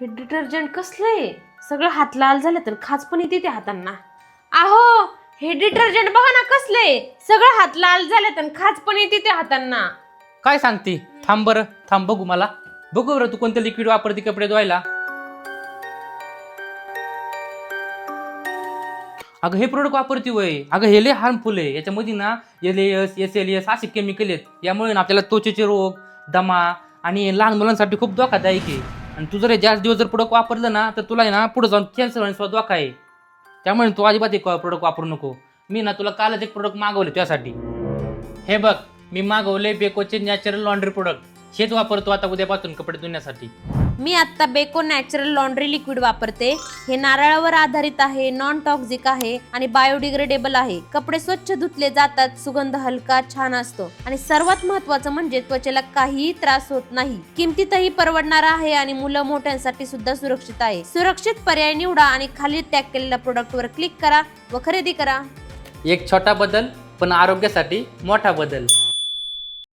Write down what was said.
हे डिटर्जंट कसलं आहे? सगळं हात लाल झाले तर खाज पण येते त्या हातांना. आहो हे डिटर्जंट बघा ना कसलं आहे. सगळं हात लाल झाले तर खाज पण येते त्या हातांना. काय सांगते? थांब बरं थांब बघू मला. बघू बरं तू कोणतं लिक्विड वापरते कपडे धुवायला. अगं हे प्रोडक्ट वापरते वय. अगं हे लय हार्मफुल आहे. याच्यामध्ये ना L S S L S असे केमिकल आहेत. यामुळे ना आपल्याला त्वचेचे रोग दमा आणि लहान मुलांसाठी खूप धोकादायक आहे. आणि तू जर हे जास्त दिवस जर प्रोडक्ट वापरलं ना तर तुला आहे ना पुढे जाऊन कॅन्सर होण्याचा धोका आहे. त्यामुळे तू अजिबात एक प्रोडक्ट वापरू नको. मी ना तुला कालच एक प्रोडक्ट मागवले त्यासाठी. हे बघ मी मागवले बेकोचे नॅचरल लॉन्ड्री प्रोडक्ट हेच वापरतो आता उद्यापासून कपडे धुण्यासाठी. मी आत्ता बेको नॅचरल लॉन्ड्री लिक्विड वापरते. हे नारळावर आधारित आहे नॉन टॉक्झिक आहे आणि बायोडिग्रेडेबल आहे. कपडे स्वच्छ धुतले जातात सुगंध हलका छान असतो. आणि सर्वात महत्वाचं म्हणजे त्वचेला काहीही त्रास होत नाही. किमतीतही परवडणारा आहे आणि मुलं मोठ्यांसाठी सुद्धा सुरक्षित आहे. सुरक्षित पर्याय निवडा आणि खाली टॅग केलेल्या प्रोडक्ट वर क्लिक करा व खरेदी करा. एक छोटा बदल पण आरोग्यासाठी मोठा बदल.